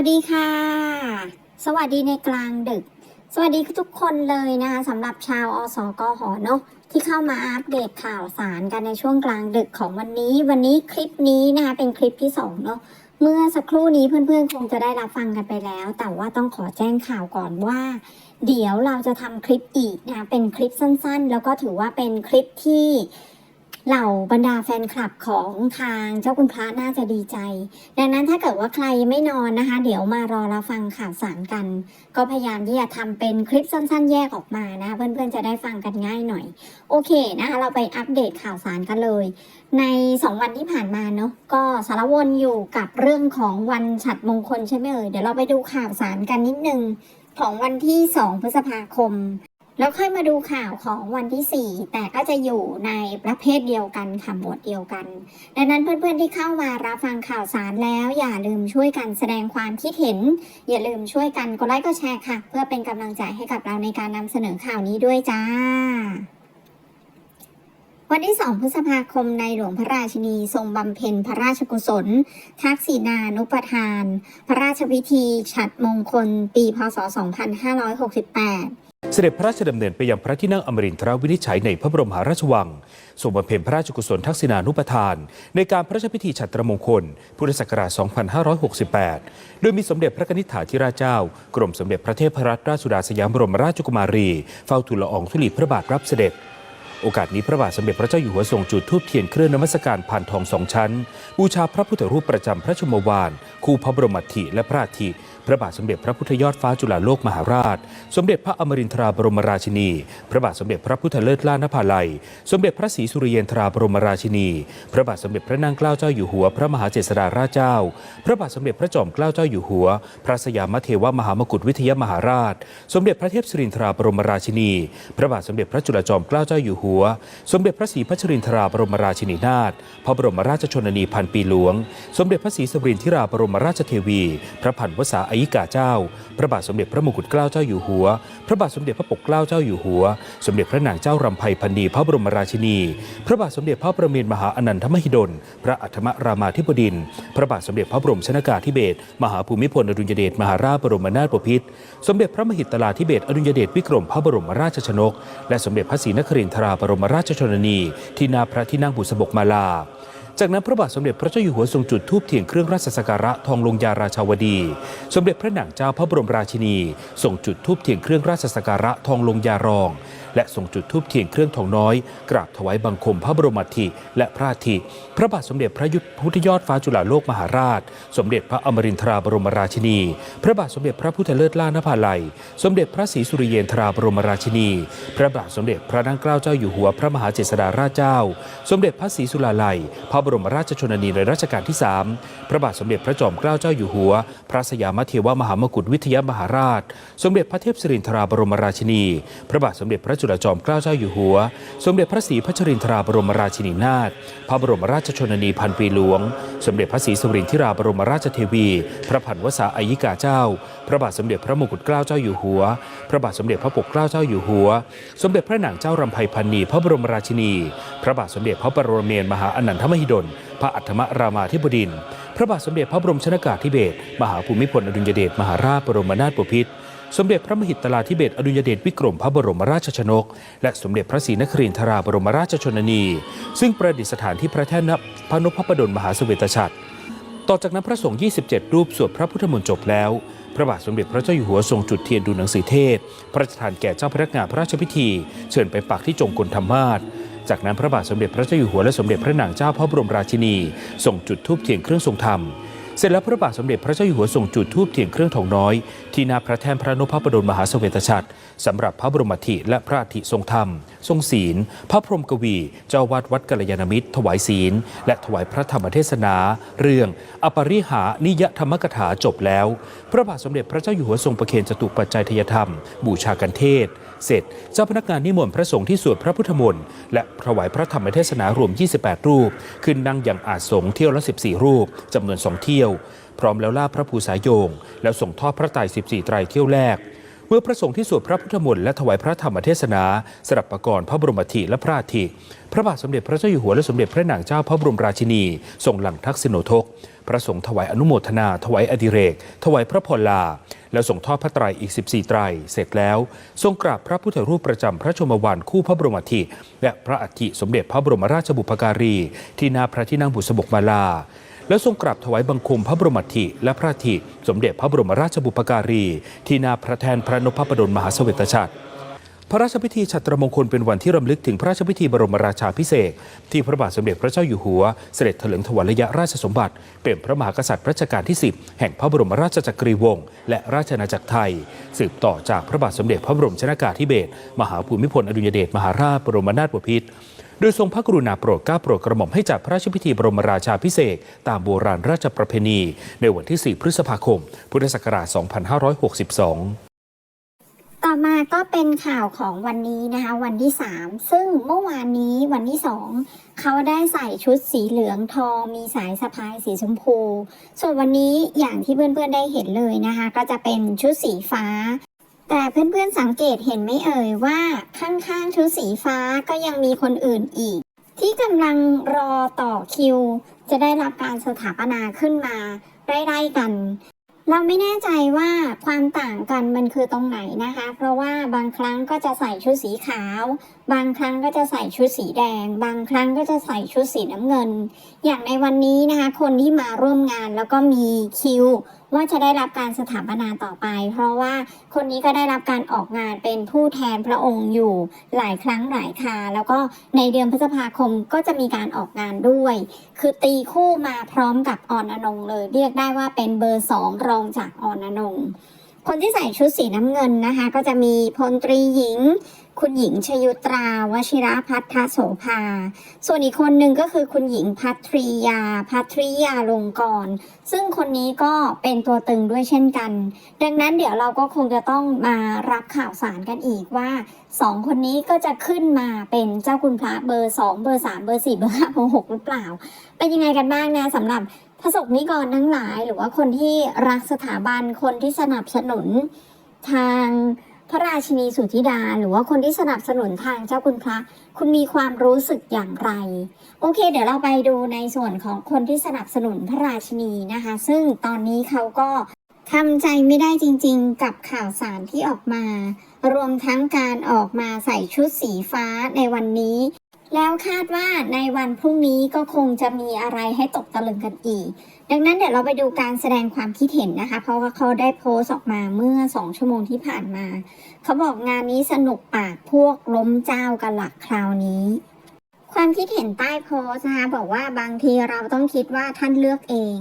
วัสดีค่ะ สวัสดีในกลางดึก สวัสดีทุกคนเลยนะคะสำหรับชาวอสกหอเนาะที่เข้ามาอัปเดตข่าวสารกันในช่วงกลางดึกของวันนี้ วันนี้คลิปนี้นะคะเป็นคลิปที่สองเนาะเมื่อสักครู่นี้เพื่อนๆ คงจะได้รับฟังกันไปแล้ว แต่ว่าต้องขอแจ้งข่าวก่อนว่า เดี๋ยวเราจะทำคลิปอีกนะคะเป็นคลิปสั้นๆ แล้วก็ถือว่าเป็นคลิปที่ เหล่าบรรดาแฟนคลับของทางเจ้าคุณพระน่าจะดีใจ ดังนั้นถ้าเกิดว่าใครไม่นอนนะคะ เดี๋ยวมารอรับฟังข่าวสารกัน ก็พยายามที่จะทำเป็นคลิปสั้นๆ แยกออกมานะเพื่อนๆจะได้ฟังกันง่ายหน่อย โอเคนะคะเราไปอัปเดตข่าวสารกันเลย ใน 2 วันที่ผ่านมาเนาะก็สารวนอยู่กับเรื่องของวันฉัดมงคลใช่ไหมเอ่ยเดี๋ยวเราไปดูข่าวสารกันนิดนึงของวันที่ 2 พฤษภาคม แล้วค่อยมาดูข่าวของวันที่ 4 แต่ก็จะอยู่ในประเภทเดียวกันค่ะหมวดเดียวกัน ดังนั้นเพื่อนๆที่เข้ามารับฟังข่าวสารแล้ว อย่าลืมช่วยกันแสดงความคิดเห็น อย่าลืมช่วยกันกดไลค์กดแชร์ค่ะ เพื่อเป็นกำลังใจให้กับเราในการนำเสนอข่าวนี้ด้วยจ้าวันที่ 2 พฤษภาคมในหลวงพระราชินี ทรงบำเพ็ญพระราชกุศล ทักษิณานุปทาน พระราชพิธี ฉัดมงคล ปี พศ 2568 เสด็จพระราชดำเนินไปยังพระที่นั่งอมรินทรวินิจฉัยในพระบรมหาราชวังทรงบำเพ็ญพระราชกุศลทักษิณานุปทาน ในการพระราชพิธีฉัตรมงคล พุทธศักราช 2568 โดยมีสมเด็จพระนิษฐาธิราชเจ้า กรมสมเด็จพระเทพรัตนราชสุดาสยามบรมราชกุมารี เฝ้าทูลละอองธุลีพระบาทรับเสด็จ โอกาสนี้พระบาทสมเด็จพระเจ้าอยู่หัวทรงจุดธูปเทียนเครื่องนมัสการผ่านทองสองชั้น บูชาพระพุทธรูปประจำพระชมวาน คู่พระบรมอัฐิและพระอัฐิ พระบาทสมเด็จพระพุทธยอดฟ้าจุฬาโลกมหาราช สมเด็จพระอมรินทราบรมราชินี พระบาทสมเด็จพระพุทธเลิศล่านภาลัย สมเด็จพระศรีสุริยนทราบรมราชินี พระบาทสมเด็จพระนางเกล้าเจ้าอยู่หัว พระมหาเจษฎาราชเจ้า พระบาทสมเด็จพระจอมเกล้าเจ้าอยู่หัว พระสยามเทวมหามกุฏวิทยมหาราช สมเด็จพระเทพสิรินทราบรมราชินี พระบาทสมเด็จพระจุลจอมเกล้าเจ้าอยู่หัว สมเด็จพระศรีพัชรินทราบรมราชินีนาถ พระบรมราชชนนีพันปีหลวง สมเด็จพระศรีสวรินทิราบรมราชเทวี พระผันวษาอายิกาเจ้า พระบาทสมเด็จพระมงกุฎเกล้าเจ้าอยู่หัว พระบาทสมเด็จพระปกเกล้าเจ้าอยู่หัว สมเด็จพระนางเจ้ารำไพพันนีพระบรมราชินี พระบาทสมเด็จพระประเมินมหาอนันทมหิดล พระอัฏฐมรามาธิบดิน พระบาทสมเด็จพระบรมชนากาธิเบศรมหาภูมิพลอดุลยเดชมหาราชบรมนาถบพิตรสมเด็จพระมหิตลาธิเบศรอดุลยเดชวิกรมพระบรมราชชนก และสมเด็จพระศรีนครินทราบรมราชชนนี ที่นาพระที่นั่งบุษบกมาลา จากนั้นพระบาทสมเด็จพระเจ้าอยู่หัวทรงจุดธูปเทียนเครื่องราชสักการะทองลงยาราชาวดี สมเด็จพระนางเจ้าพระบรมราชินีทรงจุดธูปเทียนเครื่องราชสักการะทองลงยารอง และทรงจุดธูปเทียนเครื่องทองน้อย กราบถวายบังคมพระบรมอัฐิและพระอัฐิพระบาทสมเด็จพระยุทธพุทธยอดฟ้าจุฬาโลกมหาราช สมเด็จพระอมรินทราบรมราชินี พระบาทสมเด็จพระพุทธเลิศล่านภาลัย สมเด็จพระศรีสุริเยนทราบรมราชินี พระบาทสมเด็จพระนางเกล้าเจ้าอยู่หัวพระมหาเจษฎาราชเจ้า สมเด็จพระศรีสุราลัย พระบรมราชชนนีในรัชกาลที่ 3 พระบาทสมเด็จพระจอมเกล้าเจ้าอยู่หัว พระสยามเทวมหามกุฏวิทยามหาราช สมเด็จพระเทพสิรินทราบรมราชินี พระบาทสมเด็จพระจุลจอมเกล้าเจ้าอยู่หัว สมเด็จพระศรีพัชรินทราบรมราชินีนาถพระบรมราชชนนีพันปีหลวง สมเด็จพระศรีสุรินทิราบรมราชเทวี พระผันวษาอายิกาเจ้า พระบาทสมเด็จพระมงกุฎเกล้าเจ้าอยู่หัว พระบาทสมเด็จพระปกเกล้าเจ้าอยู่หัว สมเด็จพระนางเจ้ารำไพพันนีพระบรมราชินี พระบาทสมเด็จพระปรเมนมหาอนันทมหิดล พระอัฏมรามาธิบดินทร์พระบาทสมเด็จพระบรมชนากาธิเบศรมหาภูมิพลอดุลยเดชมหาราชบรมนาถบพิตร สมเด็จพระมหิตลาธิเบศรอดุลยเดชวิกรมพระบรมราชชนก และสมเด็จพระศรีนครินทราบรมราชชนนี ซึ่งประดิษฐานที่พระแท่นพระนพพระดลมหาสเสวตฉัตรต่อจากนั้นพระสงฆ์ 27 รูปสวดพระพุทธมนต์จบแล้ว พระบาทสมเด็จพระเจ้าอยู่หัวทรงจุดเทียนดูหนังสือเทศ พระราชทานแก่เจ้าพนักงานพระราชพิธี เชิญไปปักที่จงกลธรรมาสจากนั้นพระบาทสมเด็จพระเจ้าอยู่หัวและสมเด็จพระนางเจ้าพระบรมราชินีส่งจุดธูปเทียนเครื่องทรงธรรม เสร็จแล้วพระบาทสมเด็จพระเจ้าอยู่หัวทรงจุดธูปเทียนเครื่องทองน้อย ที่หนาพระแท่นพระนพพระดลมหาสเสวตฉัตรสำหรับพระบรมอัฐิและพระอัฐิทรงธรรม ทรงศีล พระพรหมกวี เจ้าวัดวัดกัลยาณมิตร ถวายศีล และถวายพระธรรมเทศนา เรื่องอปริหานิยธรรมกถาจบแล้ว พระบาทสมเด็จพระเจ้าอยู่หัวทรงประเคนจตุปัจจัยทยธรรม บูชากันเทศ เสร็จ เจ้าพนักงานนิมนต์พระสงฆ์ที่สวดพระพุทธมนต์และถวายพระธรรมเทศนารวม 28 รูป ขึ้นนั่งอย่างอาจสงเที่ยวละ 14 รูปจำนวน 2 เที่ยว พร้อมแล้วล่าพระภูษาโยง แล้วส่งทอดพระไตร14 ไตรเที่ยวแรก เมื่อพระสงฆ์ที่สวดพระพุทธมนต์และถวายพระธรรมเทศนาสรับประกรณ์พระบรมธิและพระอาทิพระบาทสมเด็จพระเจ้าอยู่หัวและสมเด็จพระนางเจ้าพระบรมราชินีทรงหลังทักษิโนทก พระสงฆ์ถวายอนุโมทนา ถวายอดิเรก ถวายพระพรลา แล้วส่งทอดพระไตรอีก 14 ไตร เสร็จแล้ว ทรงกราบพระพุทธรูปประจำพระชมวันคู่พระบรมธิและพระอัฐิสมเด็จพระบรมราชบุพการี ที่หนาพระที่นั่งบุษบกมาลา แล้วทรงกราบถวายบังคมพระบรมธิและพระธิสมเด็จพระบรมราชบุพการี ที่นาพระแทนพระนพบดลมหาสเวตฉัตรพระราชพิธีฉัตรมงคลเป็นวันที่รำลึกถึงพระราชพิธีบรมราชาพิเศษที่พระบาทสมเด็จพระเจ้าอยู่หัว เสด็จถลิงถวัลยราชสมบัติ เป็นพระมหากษัตริย์รัชกาลที่ 10 แห่งพระบรมราชจักรีวงศ์และราชอาณาจักรไทย สืบต่อจากพระบาทสมเด็จพระบรมชนากาธิเบศรมหาภูมิพลอดุลยเดชมหาราชบรมนาถบพิตร โดยทรงพระกรุณาโปรดเกล้าโปรดกระหม่อมให้จัดพระราชพิธีบรมราชาพิเศษตามโบราณราชประเพณี ในวันที่ 4 พฤษภาคม พุทธศักราช 2562ต่อมาก็เป็นข่าวของวันนี้นะคะวันที่ 3 ซึ่งเมื่อวานนี้วันที่ 2 เขาได้ใส่ชุดสีเหลืองทองมีสายสะพายสีชมพู ส่วนวันนี้อย่างที่เพื่อนๆได้เห็นเลยนะคะ ก็จะเป็นชุดสีฟ้า แต่เพื่อนๆสังเกตเห็นไม่เอ่ยว่าข้างๆชุดสีฟ้าก็ยังมีคนอื่นอีก ที่กำลังรอต่อคิว จะได้รับการสถาปนาขึ้นมาใกล้ๆกัน เราไม่แน่ใจว่าความต่างกันมันคือตรงไหนนะคะ เพราะว่าบางครั้งก็จะใส่ชุดสีขาว บางครั้งก็จะใส่ชุดสีแดง บางครั้งก็จะใส่ชุดสีน้ำเงิน อย่างในวันนี้นะคะ คนที่มาร่วมงานแล้วก็มีคิว ว่าจะได้รับการสถาปนาต่อไป เพราะว่าคนนี้ก็ได้รับการออกงานเป็นผู้แทนพระองค์อยู่หลายครั้งหลายคาแล้วก็ในเดือนพฤษภาคมก็จะมีการออกงานด้วย คือตีคู่มาพร้อมกับออนอนงเลย เรียกได้ว่าเป็นเบอร์สองรองจากออนอนงคนที่ใส่ชุดสีน้ำเงินนะคะ ก็จะมีพลตรีหญิง คุณหญิงชยุตราวชิระพัฒโสภา ส่วนอีกคนหนึ่งก็คือคุณหญิงพัทริยา พัทริยาลงกรซึ่งคนนี้ก็เป็นตัวตึงด้วยเช่นกัน ดังนั้นเดี๋ยวเราก็คงจะต้องมารับข่าวสารกันอีกว่าสองคนนี้ก็จะขึ้นมาเป็นเจ้าคุณพระเบอร์สองเบอร์สามเบอร์สี่เบอร์ห้าเบอร์หกหรือเปล่า เป็นยังไงกันบ้างนะสำหรับพระสงฆ์นิกรทั้งหลาย หรือว่าคนที่รักสถาบันคนที่สนับสนุนทาง พระราชินีสุธิดา หรือว่าคนที่สนับสนุนทางเจ้าคุณพระ คุณมีความรู้สึกอย่างไร โอเค เดี๋ยวเราไปดูในส่วนของคนที่สนับสนุนพระราชินีนะคะ ซึ่งตอนนี้เขาก็ทำใจไม่ได้จริงๆ กับข่าวสารที่ออกมา รวมทั้งการออกมาใส่ชุดสีฟ้าในวันนี้ แล้วคาดว่าในวันพรุ่งนี้ก็คงจะมีอะไรให้ตกตะลึงกันอีก ดังนั้นเดี๋ยวเราไปดูการแสดงความคิดเห็นนะคะ เพราะว่าเขาได้โพสต์ออกมาเมื่อ 2 ชั่วโมงที่ผ่านมา เขาบอกงานนี้สนุกปากพวกล้มเจ้ากันหลักคราวนี้ ความคิดเห็นใต้โพสต์นะคะบอกว่าบางทีเราต้องคิดว่าท่านเลือกเอง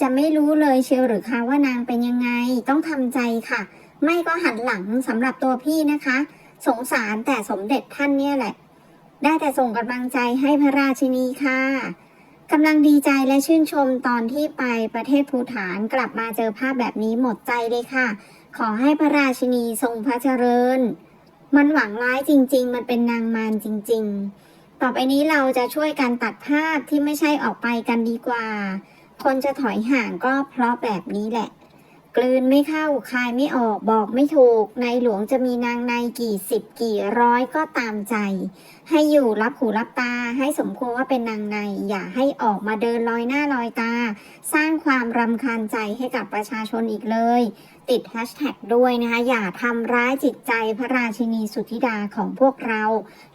จะไม่รู้เลยเชียวหรือคะว่านางเป็นยังไงต้องทำใจค่ะ ไม่ก็หันหลังสำหรับตัวพี่นะคะ สงสารแต่สมเด็จท่านเนี่ยแหละ ได้แต่ส่งกำลังใจให้พระราชินีค่ะกำลังดีใจและชื่นชมตอนที่ไปประเทศภูฐานกลับมาเจอภาพแบบนี้หมดใจเลยค่ะ ขอให้พระราชินีทรงพระเจริญ มันหวังร้ายจริง ๆ มันเป็นนางมารจริง ๆ ต่อไปนี้เราจะช่วยกันตัดภาพที่ไม่ใช่ออกไปกันดีกว่า คนจะถอยห่างก็เพราะแบบนี้แหละ กลืนไม่เข้าคายไม่ออกบอกไม่ถูก ในหลวงจะมีนางในกี่สิบกี่ร้อยก็ตามใจ ให้อยู่รับหูรับตาให้สมควรว่าเป็นนางใน อย่าให้ออกมาเดินลอยหน้าลอยตา สร้างความรำคาญใจให้กับประชาชนอีกเลย ติดแฮชแท็กด้วยนะคะ อย่าทำร้ายจิตใจพระราชินีสุธิดาของพวกเรา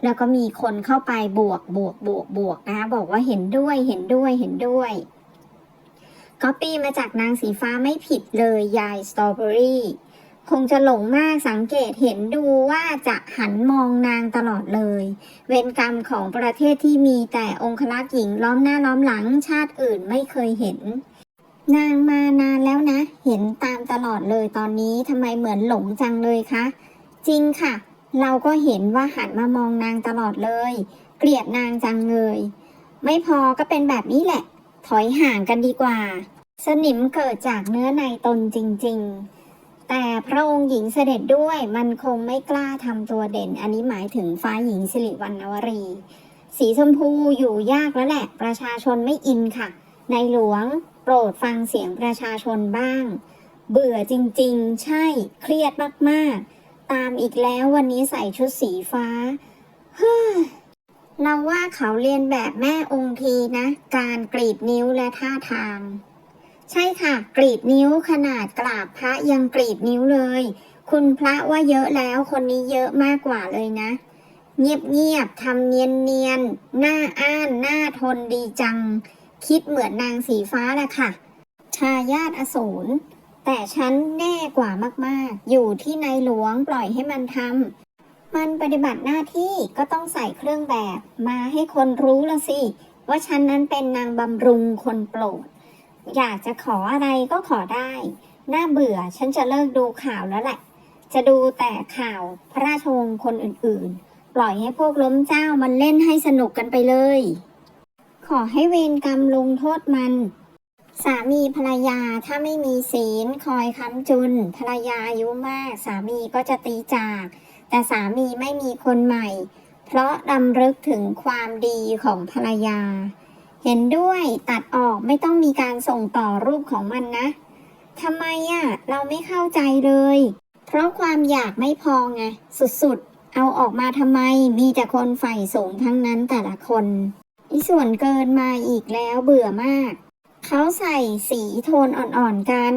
แล้วก็มีคนเข้าไปบวกบวกบวกบวกนะคะบอกว่าเห็นด้วยเห็นด้วยเห็นด้วย ก็ปีมาจากนางสีฟ้าไม่ผิดเลยยายสตรอเบอรี่คงจะหลงมากสังเกตเห็นดูว่าจะหันมองนางตลอดเลย เวรกรรมของประเทศที่มีแต่องคลักษ์หญิงล้อมหน้าล้อมหลังชาติอื่นไม่เคยเห็น นางมานานแล้วนะ เห็นตามตลอดเลยตอนนี้ทำไมเหมือนหลงจังเลยคะ จริงค่ะ เราก็เห็นว่าหันมามองนางตลอดเลย เกลียดนางจังเลย ไม่พอก็เป็นแบบนี้แหละ ถอยห่างกันดีกว่า สนิมเกิดจากเนื้อในตนจริง ๆ แต่พระองค์หญิงเสด็จด้วยมันคงไม่กล้าทำตัวเด่น อันนี้หมายถึงฟ้าหญิงสิริวัณณวรี สีชมพูอยู่ยากแล้วแหละ ประชาชนไม่อินค่ะ ในหลวงโปรดฟังเสียงประชาชนบ้าง เบื่อจริงๆ ใช่เครียดมากๆ ตามอีกแล้ววันนี้ใส่ชุดสีฟ้าเฮ้อ เราว่าเขาเรียนแบบแม่องค์ทีนะ การกรีดนิ้วและท่าทาง ใช่ค่ะ กรีดนิ้วขนาดกราบพระยังกรีดนิ้วเลย คุณพระว่าเยอะแล้วคนนี้เยอะมากกว่าเลยนะ เงียบๆทำเนียนๆหน้าอ้านหน้าทนดีจัง คิดเหมือนนางสีฟ้าแหละค่ะ ชายาตอสูรแต่ฉันแน่กว่ามากๆ อยู่ที่ในหลวงปล่อยให้มันทำ มันปฏิบัติหน้าที่ก็ต้องใส่เครื่องแบบมาให้คนรู้ละสิ ว่าฉันนั้นเป็นนางบำรุงคนโปรด อยากจะขออะไรก็ขอได้ น่าเบื่อฉันจะเลิกดูข่าวแล้วแหละ จะดูแต่ข่าวพระราชวงศ์คนอื่นๆ ปล่อยให้พวกล้มเจ้ามันเล่นให้สนุกกันไปเลย ขอให้เวรกรรมลงโทษมัน สามีภรรยาถ้าไม่มีศีลคอยค้ำจุน ภรรยาอายุมาก สามีก็จะตีจาก แต่สามีไม่มีคนใหม่ เพราะดำรึกถึงความดีของภรรยา เห็นด้วยตัดออกไม่ต้องมีการส่งต่อรูปของมันนะทำไมอะเราไม่เข้าใจเลย เพราะความอยากไม่พอไงสุดๆ เอาออกมาทำไมมีแต่คนใฝ่สูงทั้งนั้นแต่ละคนอีส่วนเกินมาอีกแล้วเบื่อมาก เขาใส่สีโทนอ่อนๆกัน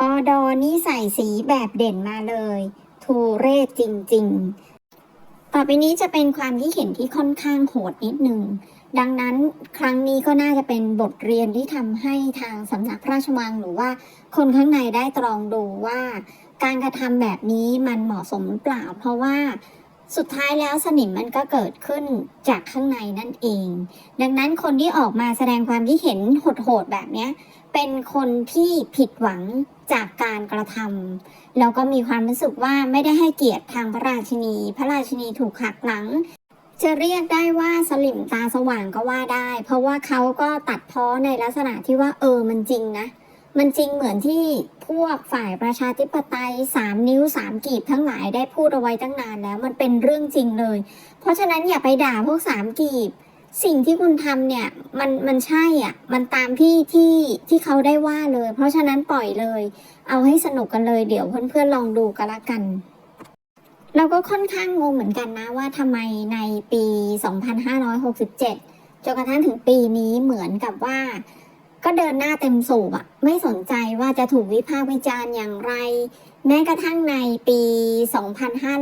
ออดอนี่ใส่สีแบบเด่นมาเลย ทูเรศจริง ๆ ต่อไปนี้จะเป็นความที่เห็นที่ค่อนข้างโหดนิดนึงดังนั้นครั้งนี้ก็น่าจะเป็นบทเรียนที่ทำให้ทางสำนักพระราชวังหรือว่าคนข้างในได้ตรองดูว่า การกระทำแบบนี้มันเหมาะสมหรือเปล่า เพราะว่าสุดท้ายแล้วสนิมมันก็เกิดขึ้นจากข้างในนั่นเอง ดังนั้นคนที่ออกมาแสดงความที่เห็นโหดๆแบบนี้ เป็นคนที่ผิดหวังจากการกระทำแล้วก็มีความรู้สึกว่าไม่ได้ให้เกียรติทางพระราชินี พระราชินีถูกหักหลัง จะเรียกได้ว่าสลิมตาสว่างก็ว่าได้ เพราะว่าเขาก็ตัดพ้อในลักษณะที่ว่าเออมันจริงนะ มันจริงเหมือนที่พวกฝ่ายประชาธิปไตยสามนิ้วสามกีบทั้งหลายได้พูดเอาไว้ตั้งนานแล้วมันเป็นเรื่องจริงเลย เพราะฉะนั้นอย่าไปด่าพวกสามกีบ สิ่งที่คุณทำเนี่ยมันมันใช่อะมันตามที่ที่ที่เขาได้ว่าเลย เพราะฉะนั้นปล่อยเลย เอาให้สนุกกันเลย เดี๋ยวเพื่อนๆลองดูกันละกัน เราก็ค่อนข้างงงเหมือนกันนะว่าทำไมในปี 2567จนกระทั่งถึงปีนี้เหมือนกับว่า ก็เดินหน้าเต็มสูบอะไม่สนใจว่าจะถูกวิพากษ์วิจารณ์อย่างไร แม้กระทั่งในปี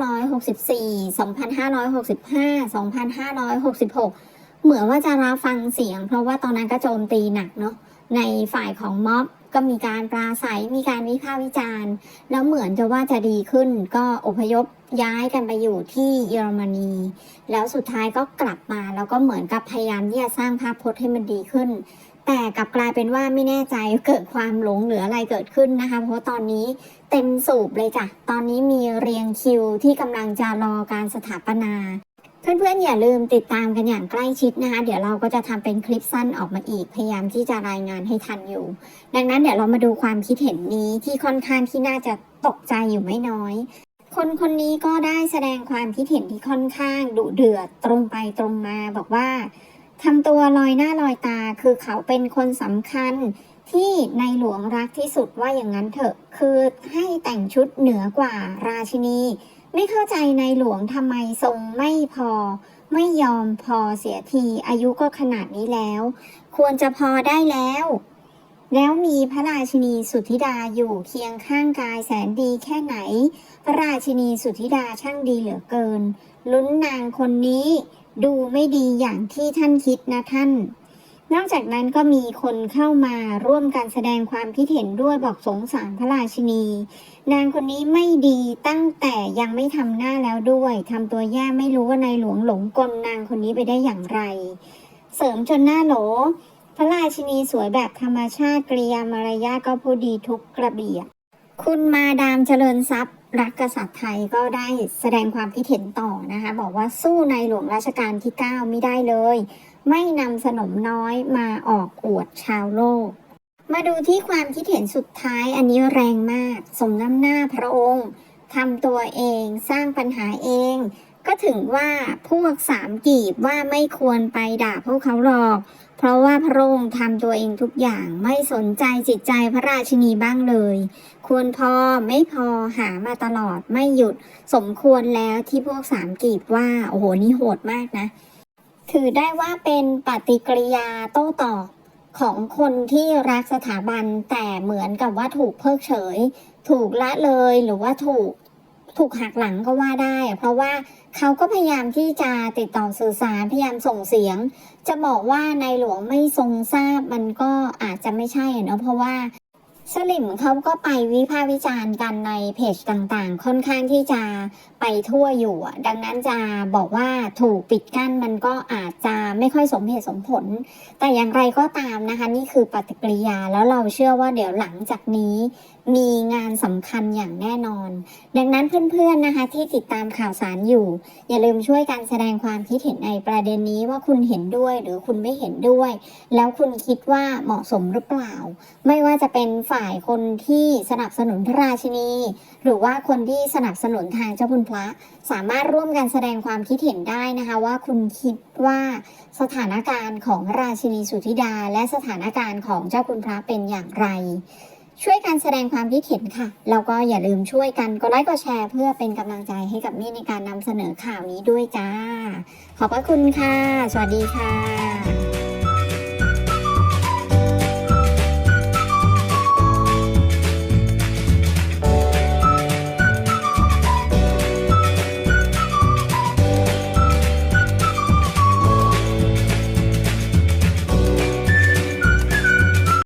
2564 2565 2566 เหมือนว่าจะรับฟังเสียง เพราะว่าตอนนั้นก็โจมตีหนักเนาะในฝ่ายของม็อบก็มีการปราศัยมีการวิพากษ์วิจารณ์ แล้วเหมือนจะว่าจะดีขึ้น ก็อพยพย้ายกันไปอยู่ที่เยอรมนี แล้วสุดท้ายก็กลับมาแล้วก็เหมือนกับพยายามที่จะสร้างภาพพจน์ให้มันดีขึ้น แต่กลับกลายเป็นว่าไม่แน่ใจเกิดความหลงเหลืออะไรเกิดขึ้นนะคะ เพราะตอนนี้เต็มสูบเลยจ้ะตอนนี้มีเรียงคิวที่กำลังจะรอการสถาปนา เพื่อนๆอย่าลืมติดตามกันอย่างใกล้ชิดนะคะ เดี๋ยวเราก็จะทำเป็นคลิปสั้นออกมาอีก พยายามที่จะรายงานให้ทันอยู่ ดังนั้นเดี๋ยวเรามาดูความคิดเห็นนี้ที่ค่อนข้างที่น่าจะตกใจอยู่ไม่น้อย คนคนนี้ก็ได้แสดงความคิดเห็นที่ค่อนข้างดุเดือดตรงไปตรงมาบอกว่าทำตัวลอยหน้าลอยตาคือเขาเป็นคนสำคัญที่ในหลวงรักที่สุดว่าอย่างนั้นเถอะ คือให้แต่งชุดเหนือกว่าราชินี ไม่เข้าใจในหลวงทำไมทรงไม่พอ ไม่ยอมพอเสียทีอายุก็ขนาดนี้แล้ว ควรจะพอได้แล้ว แล้วมีพระราชินีสุธิดาอยู่เคียงข้างกายแสนดีแค่ไหน พระราชินีสุธิดาช่างดีเหลือเกิน ลุ้นนางคนนี้ดูไม่ดีอย่างที่ท่านคิดนะท่าน นอกจากนั้นก็มีคนเข้ามาร่วมกันแสดงความคิดเห็นด้วยบอกสงสารพระราชินี นางคนนี้ไม่ดีตั้งแต่ยังไม่ทำหน้าแล้วด้วยทำตัวแย่ไม่รู้ว่าในหลวงหลงกลนางคนนี้ไปได้อย่างไร เสริมจนหน้าโหล พระราชินีสวยแบบธรรมชาติกริยามารยาก็พูดดีทุกกระเบียดคุณมาดามเจริญทรัพย์ รักกษัตริย์ไทยก็ได้แสดงความคิดเห็นต่อนะคะ บอกว่าสู้ในหลวงรัชกาลที่ 9 ไม่ได้เลย ไม่นำสนมน้อยมาออกอวดชาวโลก มาดูที่ความคิดเห็นสุดท้ายอันนี้แรงมาก สมน้ำหน้าพระองค์ทำตัวเองสร้างปัญหาเอง ก็ถึงว่าพวกสามกีบว่าไม่ควรไปด่าพวกเขาหรอก เพราะว่าพระองค์ทำตัวเองทุกอย่างไม่สนใจจิตใจพระราชินีบ้างเลย ควรพอไม่พอหามาตลอดไม่หยุดสมควรแล้วที่พวกสามกีบว่า โอ้โห นี่โหดมากนะ ถือได้ว่าเป็นปฏิกิริยาโต้ตอบของคนที่รักสถาบันแต่เหมือนกับว่าถูกเพิกเฉย ถูกละเลยหรือว่าถูกถูกหักหลังก็ว่าได้ เพราะว่าเขาก็พยายามที่จะติดต่อสื่อสารพยายามส่งเสียง จะบอกว่าในหลวงไม่ทรงทราบมันก็อาจจะไม่ใช่เนาะเพราะว่าสลิมเขาก็ไปวิพากษ์วิจารณ์กันในเพจต่างๆ ค่อนข้างที่จะไปทั่วอยู่ ดังนั้นจะบอกว่าถูกปิดกั้นมันก็อาจจะไม่ค่อยสมเหตุสมผล แต่อย่างไรก็ตามนะคะ นี่คือปฏิกิริยาแล้วเราเชื่อว่าเดี๋ยวหลังจากนี้ มีงานสำคัญอย่างแน่นอน ดังนั้นเพื่อนๆนะคะที่ติดตามข่าวสารอยู่ อย่าลืมช่วยกันแสดงความคิดเห็นในประเด็นนี้ว่าคุณเห็นด้วยหรือคุณไม่เห็นด้วย แล้วคุณคิดว่าเหมาะสมหรือเปล่า ไม่ว่าจะเป็นฝ่ายคนที่สนับสนุนพระราชินี หรือว่าคนที่สนับสนุนทางเจ้าคุณพระ สามารถร่วมกันแสดงความคิดเห็นได้นะคะว่าคุณคิดว่าสถานการณ์ของราชินีสุธิดา และสถานการณ์ของเจ้าคุณพระเป็นอย่างไร ช่วยกันแสดงความคิดเห็นค่ะ แล้วก็อย่าลืมช่วยกันกดไลค์กดแชร์ เพื่อเป็นกำลังใจให้กับมี่ในการนำเสนอข่าวนี้ด้วยจ้า ขอบพระคุณค่ะ สวัสดีค่ะ